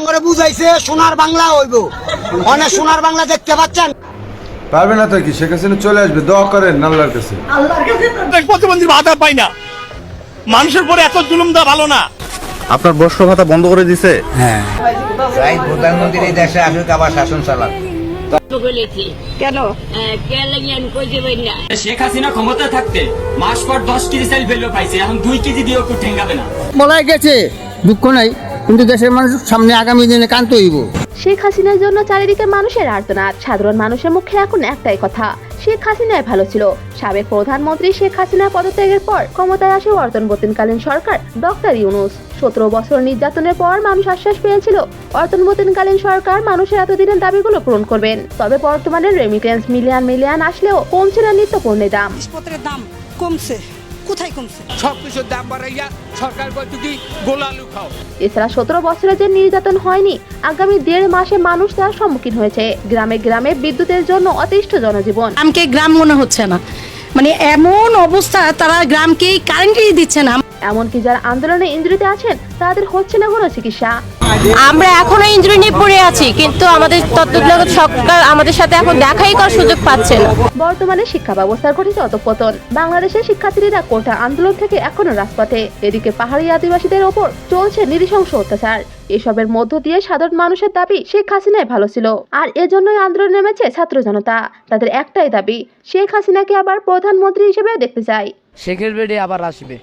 আঙ্গরে বুঝাইছে সোনার বাংলা হইব। অনেক সোনার বাংলা দেখতে পাচ্ছেন? পারবে না তো কি? শেখ হাসিনা চলে আসবে দোয়া করেন আল্লাহর কাছে। ভাতা পাই না। মানুষের পরে এত জুলুম দেওয়া ভালো না। আপনার বর্ষ ভাতা বন্ধ করে দিছে? চাই প্রধানমন্ত্রী এই দেশে আসুক আবার শাসন চালাক। বলেছি কেন কে লাগিয়ে আমি কই দেবেন না শেখ হাসিনা ক্ষমতা থাকতে মাস পর দশ কেজি চাল ফেলবে পাইছে এখন দুই কেজি দিয়েও ঠেঙ্গাবে না। বলাই গেছে দুঃখ নাই। কিন্তু দেশের মানুষ সামনে আগামী দিনে কান্ত হইব। শেখ হাসিনার জন্য চারিদিকে মানুষের আর্তনাদ। সাধারণ মানুষের মুখে এখন একটাই কথা শেখ হাসিনাই ভালো ছিল। সাবেক প্রধানমন্ত্রী শেখ হাসিনার পদত্যাগের পর ক্ষমতায় আসে অর্তনবর্তীনকালীন সরকার ডক্টর ইউনুস। সতেরো বছর নির্যাতনের পর মানুষ আশ্বাস পেয়েছিল অর্তনবর্তীনকালীন সরকার মানুষের এতদিনের দাবিগুলো পূরণ করবেন। তবে বর্তমানে রেমিটেন্স মিলিয়ন মিলিয়ন আসলেও কমছে না নিত্য পণ্যের দাম দাম কমছে। কোথায় কমছে? সবকিছুর দাম বাড়াইয়া সরকার কয় তুমি গোলালু খাও। এছাড়া সতেরো বছরে যে নির্যাতন হয়নি আগামী দেড় মাসে মানুষ তার সম্মুখীন হয়েছে। গ্রামে গ্রামে বিদ্যুতের জন্য অতিষ্ঠ জনজীবন। গ্রামকে গ্রাম মনে হচ্ছে না। মানে এমন অবস্থা তারা গ্রামকেই কারেন্টই দিচ্ছে না। এমনকি যারা আন্দোলনে ইঞ্জুরিতে আছেন তাদের হচ্ছে না কোনো চিকিৎসা। আমরা এখনও ইঞ্জুরি নিয়ে পড়ে আছি কিন্তু আমাদের তত্ত্বাবধায়ক সরকার আমাদের সাথে এখন দেখাই করার সুযোগ পাচ্ছে না। বর্তমানে শিক্ষা ব্যবস্থার ঘটেছে অতপতন বাংলাদেশের শিক্ষার্থীরা কোটা আন্দোলন থেকে এখনও রাজপথে। এদিকে পাহাড়ি আদিবাসীদের ওপর চলছে নৃশংস অত্যাচার। এসবের মধ্য দিয়ে সাধারণ মানুষের দাবি শেখ হাসিনাই ভালো ছিল আর এজন্যই আন্দোলন নেমেছে ছাত্র জনতা। তাদের একটাই দাবি শেখ হাসিনাকে আবার প্রধানমন্ত্রী হিসেবে দেখতে চাই। শেখের বেডে আবার আসবে।